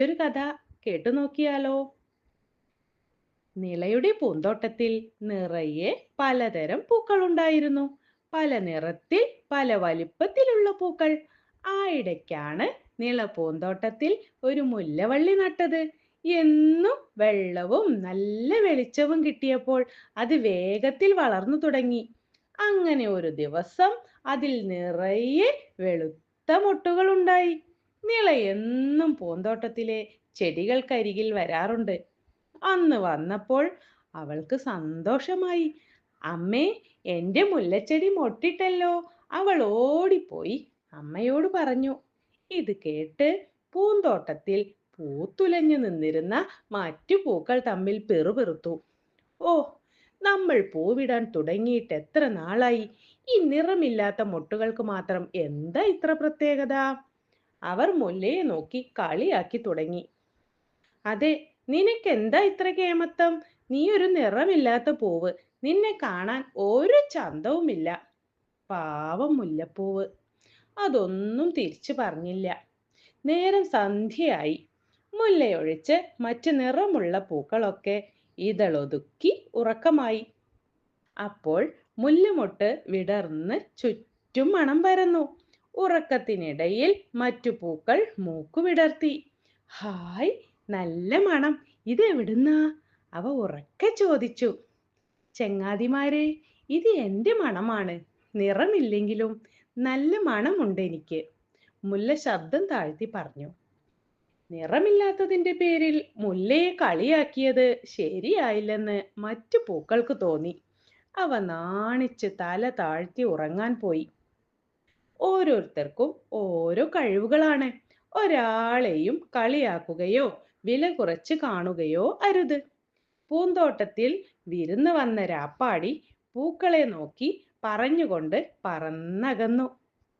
ഒരു കഥ കേട്ടു നോക്കിയാലോ? നിളയുടെ പൂന്തോട്ടത്തിൽ നിറയെ പലതരം പൂക്കൾ ഉണ്ടായിരുന്നു പല നിറത്തിൽ പല വലിപ്പത്തിലുള്ള പൂക്കൾ. ആ ഇടയ്ക്കാണ് നിള പൂന്തോട്ടത്തിൽ ഒരു മുല്ലവള്ളി നട്ടത്. എന്നും വെള്ളവും നല്ല വെളിച്ചവും കിട്ടിയപ്പോൾ അത് വേഗത്തിൽ വളർന്നു തുടങ്ങി. അങ്ങനെ ഒരു ദിവസം അതിൽ നിറയെ വെളുത്ത മൊട്ടുകൾ ഉണ്ടായി നിള എന്നും പൂന്തോട്ടത്തിലെ ചെടികൾക്കരികിൽ വരാറുണ്ട്. അന്ന് വന്നപ്പോൾ അവൾക്ക് സന്തോഷമായി. അമ്മേ എന്റെ മുല്ലച്ചെടി മൊട്ടിട്ടല്ലോ. അവൾ ഓടിപ്പോയി അമ്മയോട് പറഞ്ഞു. ഇത് കേട്ട് പൂന്തോട്ടത്തിൽ പൂത്തുലഞ്ഞു നിന്നിരുന്ന മറ്റു പൂക്കൾ തമ്മിൽ പെറുപെറുത്തു. ഓ നമ്മൾ പൂവിടാൻ തുടങ്ങിയിട്ട് എത്ര നാളായി? ഈ നിറമില്ലാത്ത മൊട്ടുകൾക്ക് മാത്രം എന്താ ഇത്ര പ്രത്യേകത? അവർ മുല്ലയെ നോക്കി കളിയാക്കി തുടങ്ങി. അതെ നിനക്കെന്താ ഇത്ര കേമത്തം? നീ ഒരു നിറമില്ലാത്ത പൂവ്. നിന്നെ കാണാൻ ഒരു ചന്തവുമില്ല. പാവം മുല്ലപ്പൂവ്. അതൊന്നും തിരിച്ചു പറഞ്ഞില്ല. നേരം സന്ധ്യയായി. മുല്ലയൊഴിച്ച് മറ്റു നിറമുള്ള പൂക്കളൊക്കെ ഇതളൊതുക്കി ഉറക്കമായി. അപ്പോൾ മുല്ലമൊട്ട് വിടർന്ന് ചുറ്റും മണം പരന്നു. ഉറക്കത്തിനിടയിൽ മറ്റു പൂക്കൾ മൂക്കുവിടർത്തി ഹായ് നല്ല മണം. ഇതെവിടുന്നാ അവ ഉറക്കെ ചോദിച്ചു. ചെങ്ങാതിമാരെ ഇത് എന്റെ മണമാണ്. നിറമില്ലെങ്കിലും നല്ല മണമുണ്ട് എനിക്ക് മുല്ല ശബ്ദം താഴ്ത്തി പറഞ്ഞു. നിറമില്ലാത്തതിന്റെ പേരിൽ മുല്ലയെ കളിയാക്കിയത് ശരിയായില്ലെന്ന് മറ്റു പൂക്കൾക്ക് തോന്നി. അവ നാണിച്ച് തല താഴ്ത്തി ഉറങ്ങാൻ പോയി. ഓരോരുത്തർക്കും ഓരോ കഴിവുകളാണ്. ഒരാളെയും കളിയാക്കുകയോ വില കുറച്ച് കാണുകയോ അരുത്. പൂന്തോട്ടത്തിൽ വിരുന്ന് വന്ന രാപ്പാടി പൂക്കളെ നോക്കി പറഞ്ഞുകൊണ്ട് പറന്നകന്നു.